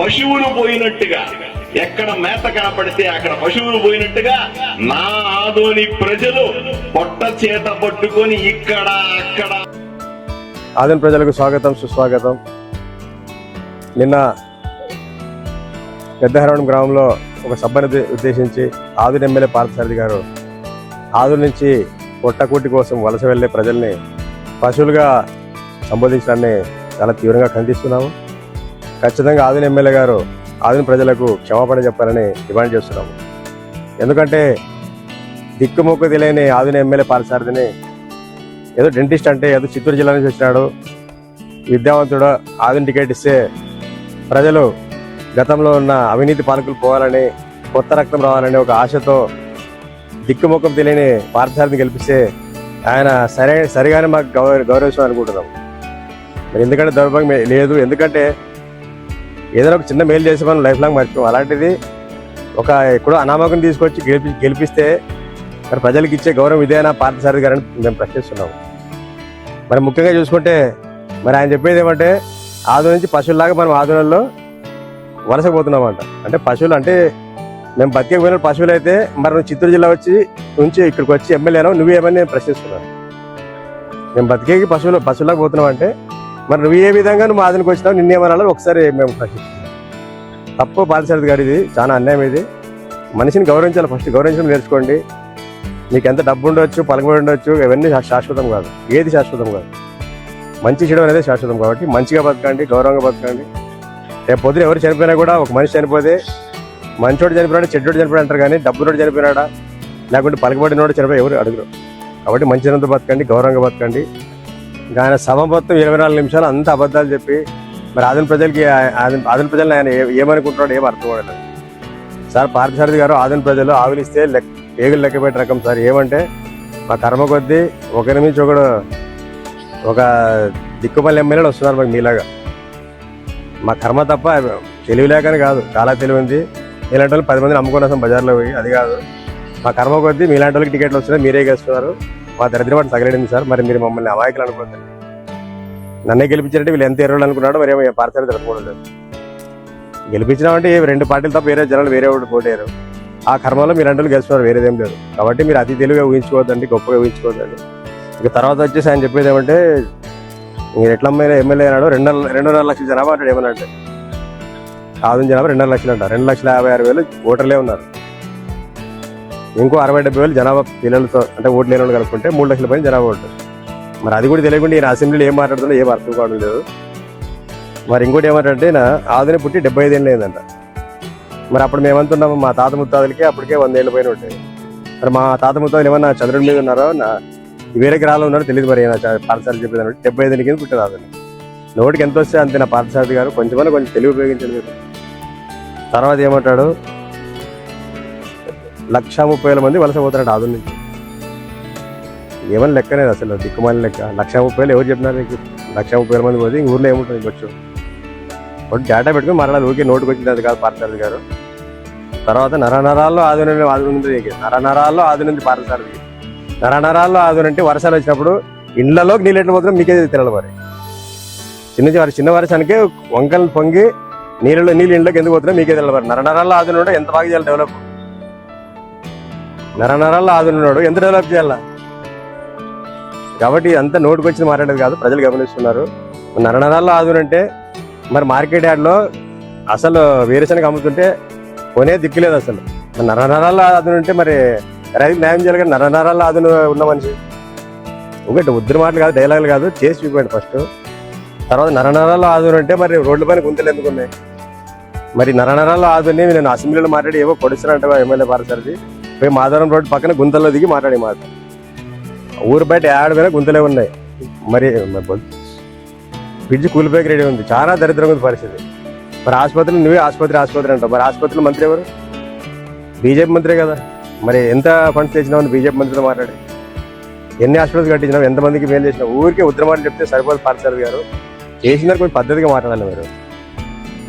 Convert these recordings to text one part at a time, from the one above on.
పశువులు పోయినట్టుగా. ఎక్కడ మేత కనపడితే అక్కడ పశువులు పోయినట్టుగా నా ఆదోని ప్రజలు పొట్ట చేత పట్టుకొని ఇక్కడ అక్కడ. ఆదోని ప్రజలకు స్వాగతం సుస్వాగతం. నిన్న పెద్దహరవణం గ్రామంలో ఒక సభను ఉద్దేశించి ఆదుని ఎమ్మెల్యే పార్థసారథి గారు ఆదుల నుంచి పొట్టకూటి కోసం వలస వెళ్ళే ప్రజల్ని పశువులుగా సంబోధించడాన్ని చాలా తీవ్రంగా ఖండిస్తున్నాము. ఖచ్చితంగా ఆదిన ఎమ్మెల్యే గారు ఆదిన ప్రజలకు క్షమాపణ చెప్పాలని డిమాండ్ చేస్తున్నాము. ఎందుకంటే దిక్కుమొక్కు తెలియని ఆదిన ఎమ్మెల్యే పాలసారథిని ఏదో డెంటిస్ట్ అంటే ఏదో చిత్తూరు జిల్లా నుంచి వచ్చినాడు. విద్యావంతుడు ఆదిని టికెట్ ఇస్తే ప్రజలు గతంలో ఉన్న అవినీతి పాలకులు పోవాలని కొత్త రక్తం రావాలని ఒక ఆశతో దిక్కుముఖం తెలియని పార్థార్థిని గెలిపిస్తే ఆయన సరే సరిగానే మాకు గౌరవ గౌరవిస్తాం అనుకుంటున్నాం. మరి ఎందుకంటే దౌర్భాగ్యం లేదు. ఎందుకంటే ఏదైనా ఒక చిన్న మేలు చేసే మనం లైఫ్ లాంగ్ మర్చిపోం అలాంటిది ఒక ఎక్కడో అనామకం తీసుకొచ్చి గెలిపి గెలిపిస్తే మరి ప్రజలకు ఇచ్చే గౌరవం ఇదేనా పార్థసారథి గారని మేము ప్రశ్నిస్తున్నాం మరి ముఖ్యంగా చూసుకుంటే మరి ఆయన చెప్పేది ఏమంటే ఆదు నుంచి పశువుల్లాగా మనం ఆధునంలో వలసపోతున్నామంట. అంటే పశువులు అంటే మేము బతికపోయిన పశువులు అయితే మరి నువ్వు చిత్తూరు జిల్లా వచ్చి నుంచి ఇక్కడికి వచ్చి ఎమ్మెల్యేనో నువ్వేమని నేను ప్రశ్నిస్తున్నాను. మేము బతికేకి పశువులు పశువులకు పోతున్నాం అంటే మరి నువ్వు ఏ విధంగా నువ్వు ఆదునికి వచ్చినావు? నిన్నేమనాలో ఒకసారి మేము ప్రశ్నిస్తున్నాం. తప్పు పార్థసారథి గారు ఇది చాలా అన్యాయం ఇది. మనిషిని గౌరవించాలి ఫస్ట్ గౌరవించడం నేర్చుకోండి. మీకు ఎంత డబ్బు ఉండొచ్చు పలకబడి ఉండొచ్చు ఇవన్నీ శాశ్వతం కాదు. ఏది శాశ్వతం కాదు. మంచి చెడు అనేది శాశ్వతం కాబట్టి మంచిగా బతకండి గౌరవంగా బతకండి. రేపు పొద్దున ఎవరు చనిపోయినా కూడా ఒక మనిషి చనిపోతే మంచోడు చనిపోయినాడు చెడ్డోడు చనిపోయాడు అంటారు కానీ డబ్బునోడు చనిపోయినాడా లేకుంటే పలకబడినోడు చనిపోయి ఎవరు అడుగురు. కాబట్టి మంచిదంతా బతకండి గౌరవంగా బతకండి. ఆయన సభ మొత్తం ఇరవై నాలుగు నిమిషాలు అంత అబద్ధాలు చెప్పి మరి ఆదిన ప్రజలకి ఆ- ఆదిన ప్రజలను ఆయన ఏ- ఏమనుకుంటున్నాడు ఏం అర్థం కూడా సార్ పార్థసారథి గారు ఆదిన ప్రజలు ఆవిలిస్తే లెక్క ఏగులు లెక్క పెట్టే రకం సార్. ఏమంటే మా కర్మ కొద్దీ ఒకరి నుంచి ఒకడు ఒక దిక్కుపల్లి ఎమ్మెల్యేలు వస్తున్నారు మాకు మీలాగా. మా కర్మ తప్ప తెలివి లేకని కాదు చాలా తెలివింది ఇలాంటి వాళ్ళు పది మందిని అమ్ముకుని బజార్లో పోయి అది కాదు. మా కర్మ కొద్దీ మీలాంటి వాళ్ళకి టికెట్లు వస్తున్నాయి మీరే గెలుస్తున్నారు. మా దరిద్రవాడు వాటి సార్. మరి మీరు మమ్మల్ని అమాయకులు అనుకోండి నన్నే గెలిపించారంటే వీళ్ళు ఎంత ఎరువులు అనుకున్నాడో మరి ఏమో పార్టీ అనుకోవడం గెలిపించినామంటే రెండు పార్టీలు తప్ప వేరే జనాలు వేరే ఒకటి పోటారు ఆ కర్మలో మీరు అంటూ గెలుస్తున్నారు వేరేదేం లేదు. కాబట్టి మీరు అతి తెలివిగా ఊహించుకోవద్దండి గొప్పగా ఊహించుకోవద్దండి. ఇక తర్వాత వచ్చేసి ఆయన చెప్పేది ఏమంటే మీరు ఎట్లా అమ్మాయి ఎమ్మెల్యే అన్నాడు రెండు రెండున్నర లక్షల జనాభా అంటాడు అంటే ఆదు జనాభా రెండున్నర లక్షలు అంటారు రెండు లక్షల యాభై ఆరు వేలు ఓటర్లే ఉన్నారు. ఇంకో అరవై డెబ్బై వేలు జనాభా పిల్లలతో అంటే ఓట్లు లేని వాళ్ళు కనుక్కుంటే మూడు లక్షల పైన జనాభా ఉంటుంది. మరి అది కూడా తెలియకుండా ఈయన అసెంబ్లీలో ఏం మాట్లాడుతుందో ఏం అర్థం కావడం లేదు. మరి ఇంకోటి ఏమంటే నా ఆదుని పుట్టి డెబ్బై ఐదు ఏళ్ళు మరి అప్పుడు మేమంటున్నాము మా తాత ముత్తాదులకి అప్పటికే వంద ఏళ్ళు పైన ఉంటాయి మరి మా తాత ముత్తాదులు ఏమన్నా చంద్రుడి మీద ఉన్నారో? నా వేరే గ్రహాలు ఉన్నారో తెలియదు మరి పాఠశాల చెప్పేది డెబ్బై ఐదు కింద పుట్టేది ఆదుని. నోటికి ఎంత వస్తే అంతే నా పాఠశాల గారు కొంచెమన్నా కొంచెం తెలివి ఉపయోగించండి మీరు. తర్వాత ఏమంటాడు? లక్ష ముప్పై వేల మంది వలస పోతున్నాడు ఆదు నుంచి. ఏమని లెక్కనేది అసలు దిక్కుమాలి లెక్క. లక్ష ముప్పై వేలు ఎవరు చెప్పినారు నీకు? లక్ష ముప్పై వేల మంది పోతే ఇంక ఊర్లో ఏముంటుంది ఇంకొచ్చు ఒకటి డేటా పెట్టుకుని మరలా ఊరికే నోటుకు వచ్చింది అది కాదు పార్థసారథి గారు. తర్వాత నరనరాల్లో ఆదుని ఆదునుంది నరనరాల్లో ఆదునుంది పార్థసారథి నరనరాల్లో ఆదునంటే వర్షాలు వచ్చినప్పుడు ఇళ్ళలోకి నీళ్ళు ఎట్లా పోతున్నా మీకే తెలియదు మరి చిన్న వారి చిన్న వర్షానికి వంకలు పొంగి నీళ్ళలో నీళ్ళు ఇంట్లోకి ఎందుకు పోతున్నా మీకే తెలియదు మరి నరనరాల్లో ఆదునుంటే ఎంత బాగా చేయాలి డెవలప్ నరనరాల్లో ఆదునున్నాడు. ఎంత డెవలప్ చేయాలా? కాబట్టి అంతా నోటుకు వచ్చింది మాట్లాడేది కాదు ప్రజలు గమనిస్తున్నారు. నరనరాల్లో ఆదునంటే మరి మార్కెట్ యార్డ్లో అసలు వేరుశనగ అమ్ముతుంటే కొనే దిక్కులేదు అసలు. నర నరనరాల్లో ఆదును మరి రైతు న్యాయం చేయాలి కానీ నరనరాల్లో ఆదును ఉన్న మనిషి. ఒకటి ఉద్దరి మాటలు కాదు డైలాగులు కాదు చేసి చూపండి ఫస్ట్ తర్వాత నరనరాల్లో ఆదును అంటే మరి రోడ్ల పైన గుంతలు ఎందుకు ఉన్నాయి? మరి నరనరాలు ఆదుని నేను అసెంబ్లీలో మాట్లాడి ఏవో కొడుస్తున్నట్టు ఎమ్మెల్యే పారసారది పోయి మాధారం రోడ్డు పక్కన గుంతల్లో దిగి మాట్లాడి మాట. ఊరు బయట యాడ్ గుంతలే ఉన్నాయి. మరి బ్రిడ్జ్ కూలిపోయి రెడీ ఉంది. చాలా దరిద్రంగా ఉంది పరిస్థితి. మరి ఆసుపత్రి నువ్వే ఆసుపత్రి ఆసుపత్రి అంటావు. మరి ఆసుపత్రిలో మంత్రి ఎవరు? బీజేపీ మంత్రి కదా. మరి ఎంత ఫండ్స్ తెచ్చినావు బీజేపీ మంత్రితో మాట్లాడి. ఎన్ని హాస్పిటల్స్ కట్టించినావు ఎంతమందికి మేలు చేసినావు? ఊరికే ఉద్రమాటలు చెప్తే సరిపోదు పార్థసారథి గారు. చేసిన కొంచెం పద్ధతిగా మాట్లాడాలి మీరు.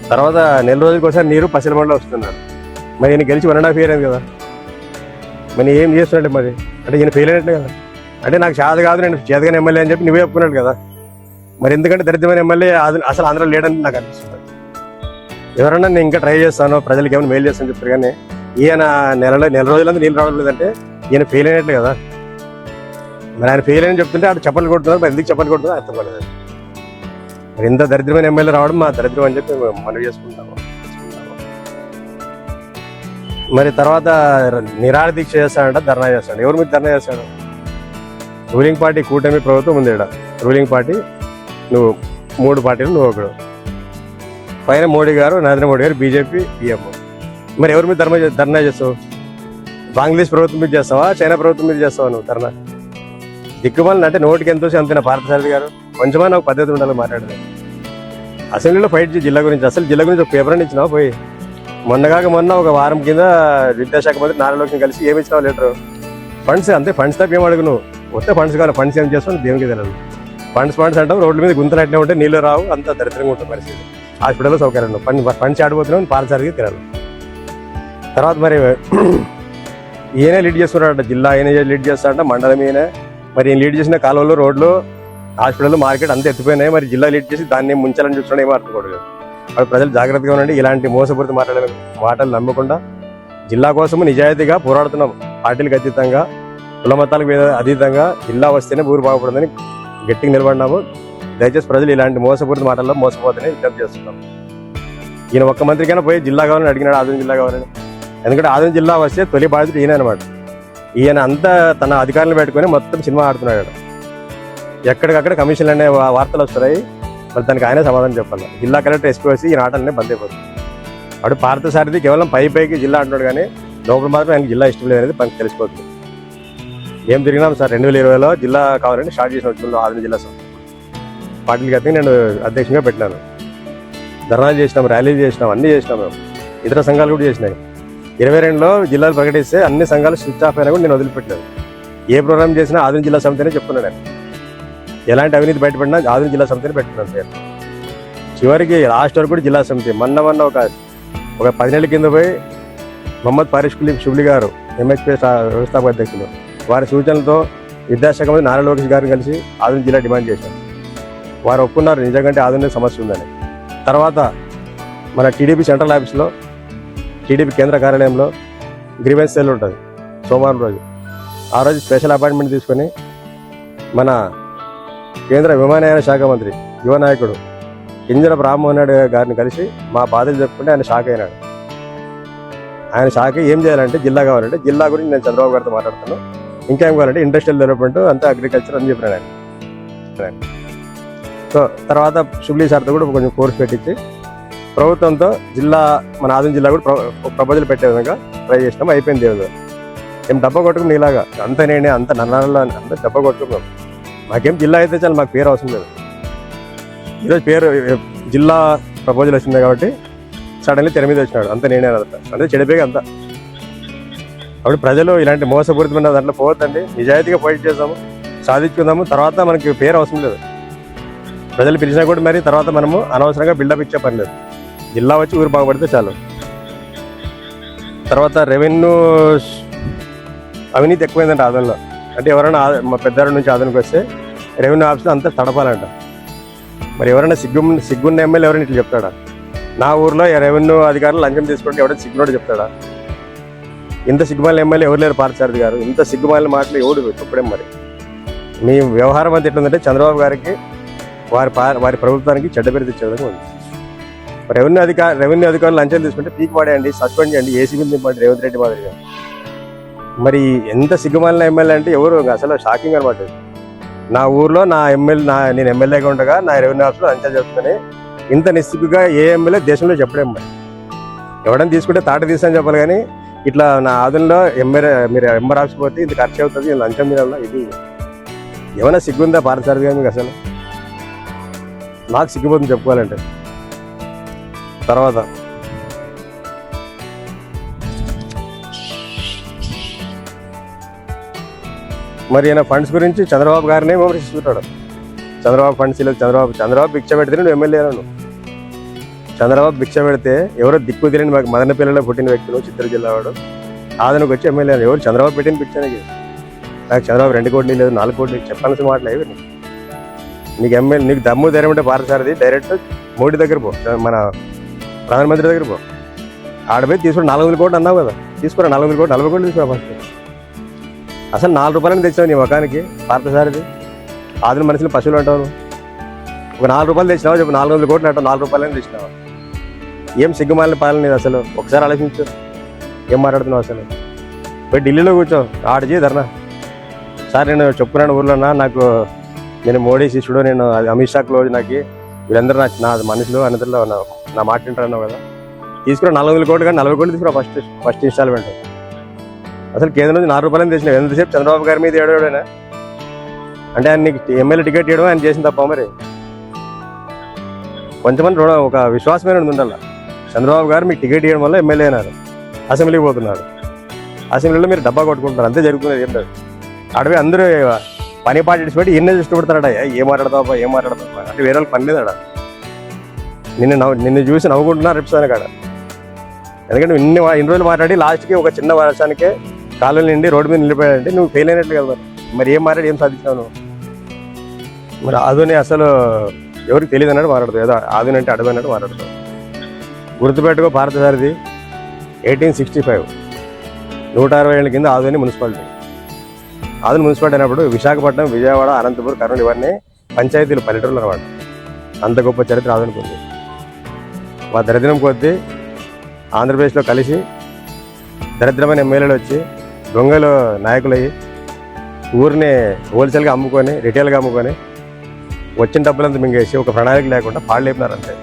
తర్వాత నెల రోజులకి ఒకసారి నీరు పసిలమండలో వస్తున్నారు. మరి నేను గెలిచి వన్ అండ్ హాఫ్ ఇయర్ అయింది కదా. మరి ఏం చేస్తున్నాడు మరి? అంటే ఈయన ఫెయిల్ అయినట్టు కదా. అంటే నాకు చేత కాదు నేను చేతగానే ఎమ్మెల్యే అని చెప్పి నువ్వే చెప్పుకున్నాడు కదా. మరి ఎందుకంటే దరిద్రమైన ఎమ్మెల్యే అసలు ఆంధ్ర లేడని నాకు అనిపిస్తుంది. ఎవరన్నా నేను ఇంకా ట్రై చేస్తాను ప్రజలకు ఏమైనా మేలు చేస్తాను చెప్తారు కానీ ఈయన నెలలో నెల రోజులంతా నీళ్ళు రావడం లేదంటే ఈయన ఫెయిల్ అయినట్లే కదా. మరి ఆయన ఫెయిల్ అని చెప్తుంటే అటు చెప్పలు కొడుతున్నారు మరి ఎందుకు చెప్పలు కొడుతున్నారు అర్థం కాలేదు. మరి ఇంత దరిద్రమైన ఎమ్మెల్యే రావడం మా దరిద్రం అని చెప్పి మనవి చేసుకుంటాం మరి తర్వాత నిరాహార దీక్ష చేస్తాడంట ధర్నా చేస్తాడు ఎవరి మీద ధర్నా చేస్తాడు? రూలింగ్ పార్టీ కూటమి ప్రభుత్వం ఉంది ఇక్కడ రూలింగ్ పార్టీ నువ్వు మూడు పార్టీలు నువ్వు ఒకడు. పైన మోడీ గారు నరేంద్ర మోడీ గారు బీజేపీ పిఎం. మరి ఎవరి మీద ధర్మ ధర్నా చేస్తావు? బంగ్లాదేశ్ ప్రభుత్వం మీద చేస్తావా? చైనా ప్రభుత్వం మీద చేస్తావా నువ్వు ధర్నా? దిక్కుమాలని అంటే నోటికి ఎంతో అంతేనా పార్థసారథి గారు? కొంచెమా నాకు పద్ధతి ఉండాలి మాట్లాడలేదు అసెంబ్లీలో ఫైట్ జిల్లా గురించి. అసలు జిల్లా గురించి ఒక పేపర్ అని ఇచ్చినావు పోయి? మొన్నగాక మొన్న ఒక వారం కింద విద్యాశాఖ మంత్రి నారా లోకేష్ కలిసి ఏమి ఇచ్చినావు లెటర్? ఫండ్స్ అంతే ఫండ్స్ తప్ప ఏం అడుగును. వస్తే ఫండ్స్ కావాలి ఫండ్స్ ఏం చేస్తాను దేవునికి తెలియదు ఫండ్స్ ఫండ్స్ అంటాం రోడ్ల మీద గుంతలు అట్లే ఉంటే నీళ్ళు రావు అంత దరిద్రంగా ఉంటుంది పరిస్థితి. హాస్పిటల్లో సౌకర్యం ఫండ్ ఫండ్స్ ఆడిపోతున్నాం పాలసారికి తినాలి తర్వాత మరి ఈయనే లీడ్ చేస్తున్నాడంట జిల్లా ఈయన లీడ్ చేస్తాడంట మండలం ఈయన. మరి ఈయన లీడ్ చేసిన కాలువలు రోడ్లు హాస్పిటల్ మార్కెట్ అంతా ఎత్తిపోయినాయి. మరి జిల్లా లీడ్ చేసి దాన్ని ముంచాలని చూస్తున్నాడు ఏమో అర్థం కూడా అప్పుడు ప్రజలు జాగ్రత్తగా ఉండండి. ఇలాంటి మోసపూరిత మాటలు మాటలు నమ్మకుండా జిల్లా కోసము నిజాయితీగా పోరాడుతున్నాం పార్టీలకు అతీతంగా కుల మతాలకు అతీతంగా జిల్లా వస్తేనే ఊరు బాగుపడుతుందని గట్టిగా నిలబడినాము. దయచేసి ప్రజలు ఇలాంటి మోసపూరిత మాటల్లో మోసపోతేనే విజ్ఞప్తి చేస్తున్నాం ఈయన ఒక్క మంత్రికైనా పోయి జిల్లా కావాలని అడిగినాడు? ఆదిన జిల్లా కావాలని? ఎందుకంటే ఆదిన జిల్లా వస్తే తొలి బాధ్యత ఈయన అనమాట ఈయన అంతా తన అధికారులు పెట్టుకొని మొత్తం సినిమా ఆడుతున్నాడు. ఎక్కడికక్కడ కమిషన్లు అనే వార్తలు వస్తున్నాయి. మరి దానికి ఆయనే సమాధానం చెప్పాలి. జిల్లా కలెక్టర్ ఎస్పీ వచ్చి ఈ నాటల్ని బంద్ అయిపోతుంది. వాడు పార్థసారథి కేవలం పై పైకి జిల్లా అంటున్నాడు కానీ లోపల మాత్రం ఆయనకి జిల్లా ఇష్టం లేదనేది మనకు తెలిసిపోతుంది. ఏం తిరిగినాం సార్ రెండు వేల ఇరవైలో జిల్లా కావాలని స్టార్ట్ చేసిన వచ్చిన ఆదిన జిల్లా సార్. పార్టీలకి అయితే నేను అధ్యక్షంగా పెట్టినాను. ధర్నాలు చేసినాం ర్యాలీలు చేసినాం అన్ని చేసినాం మేము. ఇతర సంఘాలు కూడా చేసినాయి. ఇరవై రెండులో జిల్లాలు ప్రకటిస్తే అన్ని సంఘాలు స్విచ్ ఆఫ్ అయినా కూడా నేను వదిలిపెట్టాను ఏ ప్రోగ్రామ్ చేసినా ఆదిన జిల్లా సమితినే చెప్తున్నాను నేను ఎలాంటి అవినీతి బయటపడినా ఆదిన జిల్లా సమితిని పెట్టుకున్నాను పేరు చివరికి లాస్ట్ వరకు కూడా జిల్లా సమితి. మొన్న మొన్న ఒక ఒక పది నెలల కింద పోయి మహమ్మద్ ఫారిష్ కులీ షుబ్లి గారు ఎంహెచ్పీ వ్యవస్థాపక అధ్యక్షులు. వారి సూచనలతో విద్యాశాఖ మంత్రి నారా లోకేష్ గారిని కలిసి ఆదిన జిల్లా డిమాండ్ చేశారు. వారు ఒప్పుకున్నారు నిజంగా ఆధునిక సమస్య ఉందని. తర్వాత మన టీడీపీ సెంట్రల్ ఆఫీస్లో టీడీపీ కేంద్ర కార్యాలయంలో గ్రీవెన్స్ సెల్ ఉంటుంది సోమవారం రోజు. ఆ రోజు స్పెషల్ అపాయింట్మెంట్ తీసుకొని మన కేంద్ర విమానయాన శాఖ మంత్రి యువ నాయకుడు కింజరపు రామ్మోహన్ నాయుడు గారిని కలిసి మా బాధలు చెప్పుకుంటే ఆయన షాక్ అయినాడు. ఆయన షాక్ ఏం చేయాలంటే జిల్లా కావాలంటే జిల్లా గురించి నేను చంద్రబాబు గారితో మాట్లాడుతాను ఇంకేం కావాలంటే ఇండస్ట్రియల్ డెవలప్మెంట్ అంతా అగ్రికల్చర్ అని చెప్పినాడు ఆయన. సో తర్వాత షుబ్లీ సార్తో కూడా కొంచెం కోర్స్ పెట్టించి ప్రభుత్వంతో జిల్లా మన ఆదిం జిల్లా కూడా ప్రపోజల్ పెట్టే విధంగా ట్రై చేసినాం అయిపోయింది ఏదో మేము డబ్బా కొట్టుకుని ఇలాగా అంత నేనే అంత నన్నాళ్ళ అంత డబ్బా కొట్టుకున్నాం. మాకేం జిల్లా అయితే చాలు మాకు పేరు అవసరం లేదు. ఈరోజు పేరు జిల్లా ప్రపోజల్ వచ్చింది కాబట్టి సడన్లీ తెర మీద వచ్చినాడు. అంత నేనే అదంతా అంటే చెడిపోయి అంత. అప్పుడు ప్రజలు ఇలాంటి మోసపూరితమైన దాంట్లో పోవద్దండి. నిజాయితీగా ఫైట్ చేద్దాము సాధించుకుందాము. తర్వాత మనకి పేరు అవసరం లేదు. ప్రజలు పిలిచినా కూడా మరి తర్వాత మనము అనవసరంగా బిల్డప్ ఇచ్చే పని లేదు. జిల్లా వచ్చి ఊరు బాగుపడితే చాలు. తర్వాత రెవెన్యూ అవినీతి ఎక్కువైందండి ఆదంలో అంటే ఎవరైనా మా పెద్దారు నుంచి ఆదానికి వస్తే రెవెన్యూ ఆఫీస్లో అంతా తడపాలంట. మరి ఎవరైనా సిగ్గు సిగ్గున్న ఎమ్మెల్యే ఎవరైనా ఇట్లా చెప్తాడా? నా ఊర్లో రెవెన్యూ అధికారులు లంచం తీసుకుంటే ఎవరైనా సిగ్గునోడు చెప్తాడా? ఇంత సిగ్గుమాల ఎమ్మెల్యే ఎవరు లేరు పార్థసారథి గారు. ఇంత సిగ్గుమాల మాటలు ఎవడు చెప్పడం మరి? మీ వ్యవహారం అంతా ఎట్లుందంటే చంద్రబాబు గారికి వారి పా వారి ప్రభుత్వానికి చెడ్డ పేరు తెచ్చే విధంగా ఉంది. రెవెన్యూ అధికారు రెవెన్యూ అధికారులు లంచం తీసుకుంటే పీక్ పడేయండి సస్పెండ్ చేయండి ఏసీబీ నింపండి రేవంత్ రెడ్డి మాదిరిగా. మరి ఎంత సిగ్గుమాలిన ఎమ్మెల్యే అంటే ఎవరు? అసలు షాకింగ్ అనమాట నా ఊర్లో నా ఎమ్మెల్యే నా నేను ఎమ్మెల్యేగా ఉండగా నా రెవెన్యూ ఆఫీస్లో అంచనా చెప్తానే ఇంత నిస్సిగ్గుగా ఏ ఎమ్మెల్యే దేశంలో చెప్పలేం మరి. తీసుకుంటే తాట తీసని చెప్పాలి కానీ ఇట్లా నా ఆదంలో ఎమ్మెల్యే మీరు ఎంఆర్ ఆఫీస్ పోతే ఇది ఖర్చు అవుతుంది లంచం మీద ఇది ఏమైనా సిగ్గుందా పారసారథి గారు మీకు అసలు? నాకు సిగ్గుపోతుంది చెప్పుకోవాలంటే. తర్వాత మరి ఈయన ఫండ్స్ గురించి చంద్రబాబు గారినే విమర్శిస్తుంటాడు చంద్రబాబు ఫండ్స్ ఇలా చంద్రబాబు చంద్రబాబు భిక్ష పెడితే నువ్వు ఎమ్మెల్యే చంద్రబాబు భిక్ష పెడితే ఎవరో దిక్కు తెలియని మాకు మదన పిల్లలు పుట్టిన వ్యక్తులు చిత్తూరు జిల్లా వాడు. ఆదనకు వచ్చి ఎమ్మెల్యే ఎవరు చంద్రబాబు పెట్టిన భిక్షనికి నాకు చంద్రబాబు రెండు కోట్లు లేదు నాలుగు కోట్లు చెప్పాల్సిన మాటలు ఏవి నీకు? ఎమ్మెల్యే నీకు దమ్ము ధైర్యం ఉంటే పారసారది డైరెక్ట్ మోడీ దగ్గర పో మన ప్రధానమంత్రి దగ్గర పో. ఆడపోయి తీసుకుని నాలుగు వందల కోట్లు అన్నావు కదా తీసుకురా నాలుగు వందల కోట్లు నలభై కోట్లు తీసుకురా ఫస్ట్. అసలు నాలుగు రూపాయలని తెచ్చావు నీ ముఖానికి? పార్థసారిది ఆదిన మనుషులు పశువులు అంటావు ఒక నాలుగు రూపాయలు తెచ్చినావు? చెప్పు నాలుగు వందల కోట్లు అంటావు. నాలుగు రూపాయలని తెచ్చినావా? ఏం సిగ్గుమాలిన పాలన నీది అసలు? ఒకసారి ఆలోచించు. ఏం మాట్లాడుతున్నావు అసలు? పోయి ఢిల్లీలో కూర్చో. ఆడ చేయి ధర్నా. సార్ నేను చెప్పుకున్నాను ఊర్లో నాకు నేను మోడీ శిష్యుడు నేను అమిత్ షా రోజు నాకు. వీళ్ళందరూ నా నా మనుషులు అందరిలో నా నా మాట వింటారన్నావు కదా. తీసుకురా నాలుగు వందల కోట్లు కానీ నలభై కోట్లు తీసుకురా ఫస్ట్ ఫస్ట్ ఇన్స్టాల్మెంట్. అసలు కేంద్రం నాలుగు రూపాయలు తెచ్చినావు ఎంతసేపు చంద్రబాబు గారి మీద ఏడాడైనా అంటే ఆయన నీకు ఎమ్మెల్యే టికెట్ ఇవ్వడం ఆయన చేసిన తప్ప మరి? కొంతమంది రుణ ఒక విశ్వాసమైన ఉండాల. చంద్రబాబు గారు మీకు టికెట్ ఇవ్వడం వల్ల ఎమ్మెల్యే అయినారు. అసెంబ్లీకి పోతున్నారు. అసెంబ్లీలో మీరు డబ్బా కొట్టుకుంటారు అంతే జరుగుతున్నది ఏం లేదు. అడవి అందరూ పని పాటి ఇడిచిపెట్టి ఎన్నే ఇష్టపడతాడా ఏం మాట్లాడతావా ఏం మాట్లాడతావా అంటే వేరే వాళ్ళకి పని లేదాడా నిన్ను నవ్వు నిన్ను చూసి నవ్వుకుంటున్నా రేపు కాడ ఎందుకంటే ఇన్ని ఇన్ని రోజులు మాట్లాడి లాస్ట్కి ఒక చిన్న వర్షానికే కాలువలు నిండి రోడ్డు మీద నిలిపోయాడంటే నువ్వు ఫెయిల్ అయినట్లు కదా మరి. మరి ఏం మారాడు ఏం సాధించావు నువ్వు? మరి ఆధుని అసలు ఎవరికి తెలియదు అన్నట్టు మాట్లాడదు ఏదో ఆధుని అంటే అడవి అన్నట్టు మాట్లాడుతావు. గుర్తుపెట్టుకో భారతదారిది ఎయిటీన్ సిక్స్టీ ఫైవ్. నూట అరవై ఏళ్ళ కింద ఆధుని మున్సిపాలిటీ. ఆధుని మున్సిపాలిటీ అయినప్పుడు విశాఖపట్నం విజయవాడ అనంతపురం కర్నూలు ఇవన్నీ పంచాయతీలు పల్లెటూరులు అనమాట అంత గొప్ప చరిత్ర ఆధునిక ఉంది. మా దరిద్రం కొద్దీ ఆంధ్రప్రదేశ్లో కలిసి దరిద్రమైన ఎమ్మెల్యేలు వచ్చి దొంగలు నాయకులయ్యి ఊరిని హోల్సేల్గా అమ్ముకొని రిటైల్గా అమ్ముకొని వచ్చిన డబ్బులంతా మింగేసి ఒక ప్రణాళిక లేకుండా పాడు అంతే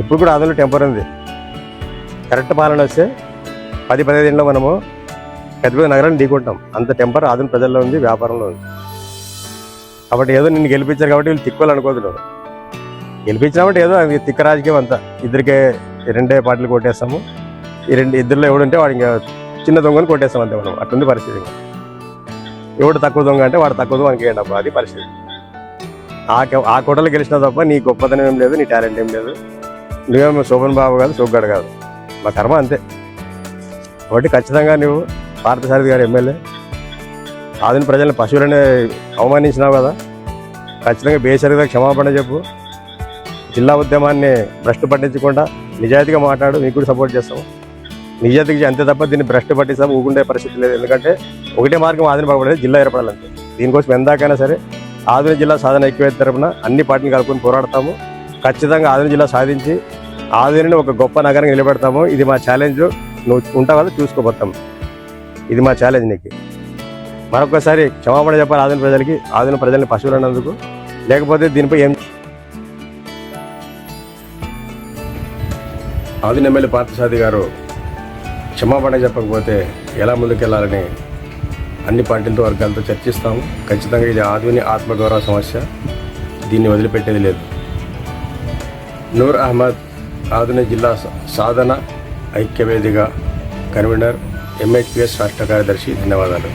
ఇప్పుడు కూడా ఆదంలో టెంపర్ ఉంది. కరెక్ట్ పాలన వస్తే పది పదిహేను మనము పెద్ద పెద్ద నగరాన్ని ఢీకొంటాం. అంత టెంపర్ ఆదిన ప్రజల్లో ఉంది వ్యాపారంలో ఉంది. కాబట్టి ఏదో నిన్ను గెలిపించారు కాబట్టి వీళ్ళు తిక్కోలు అనుకోదు గెలిపించినామంటే ఏదో అది తిక్క రాజకీయం అంతా. ఇద్దరికే రెండే పార్టీలు కొట్టేస్తాము. ఈ రెండు ఇద్దరిలో ఎవడుంటే వాడు ఇంకా చిన్న దొంగను కొట్టేస్తాం అంతే మనం. అట్లుంది పరిస్థితి. ఎవడు తక్కువ దొంగ అంటే వాడు తక్కువ దొంగ వేయండి అబ్బా అది పరిస్థితి. ఆ ఆ కోటలు గెలిచినా తప్ప నీ గొప్పతనం ఏం లేదు నీ టాలెంట్ ఏం లేదు. నువ్వేమో శోభన్ బాబు కాదు సోగ్గాడు కాదు. మా కర్మ అంతే. కాబట్టి ఖచ్చితంగా నువ్వు పార్థసారథి గారు ఎమ్మెల్యే. ఆధునిక ప్రజలను పశువులనే అవమానించినావు కదా. ఖచ్చితంగా బేసరిగా క్షమాపణ చెప్పు. జిల్లా ఉద్యమాన్ని భ్రష్టు పట్టించకుండా నిజాయితీగా మాట్లాడు నీకు కూడా సపోర్ట్ చేస్తాము నిజాతికి అంతే తప్ప దీన్ని భ్రష్టు పట్టిస్తాం ఊకుండే పరిస్థితి లేదు. ఎందుకంటే ఒకటే మార్గం ఆదిన పడలేదు జిల్లా ఏర్పడాలంటే దీనికోసం ఎందాకైనా సరే ఆదిన జిల్లా సాధన ఎక్కువ తరపున అన్ని పార్టీని కలుపుకొని పోరాడతాము. ఖచ్చితంగా ఆదిన జిల్లా సాధించి ఆదిని ఒక గొప్ప నగరం నిలబెడతాము. ఇది మా ఛాలెంజ్ నువ్వు ఉంటావు కదా చూసుకోబోతాం. ఇది మా ఛాలెంజ్ నీకు. మరొకసారి క్షమాపణ చెప్పాలి ఆదిన ప్రజలకి ఆదిన ప్రజల్ని పశువులు అన్నందుకు లేకపోతే దీనిపై ఏం ఆదిన ఎమ్మెల్యే పార్థసాది గారు క్షమాపణ చెప్పకపోతే ఎలా ముందుకెళ్ళాలని అన్ని పార్టీలతో వర్గాలతో చర్చిస్తాము. ఖచ్చితంగా ఇది ఆధుని ఆత్మగౌరవ సమస్య. దీన్ని వదిలిపెట్టేది లేదు. నూర్ అహ్మద్ ఆధునిక జిల్లా సాధన ఐక్యవేదిక కన్వీనర్ ఎంహెచ్పిఎస్ రాష్ట్ర కార్యదర్శి ధన్యవాదాలు.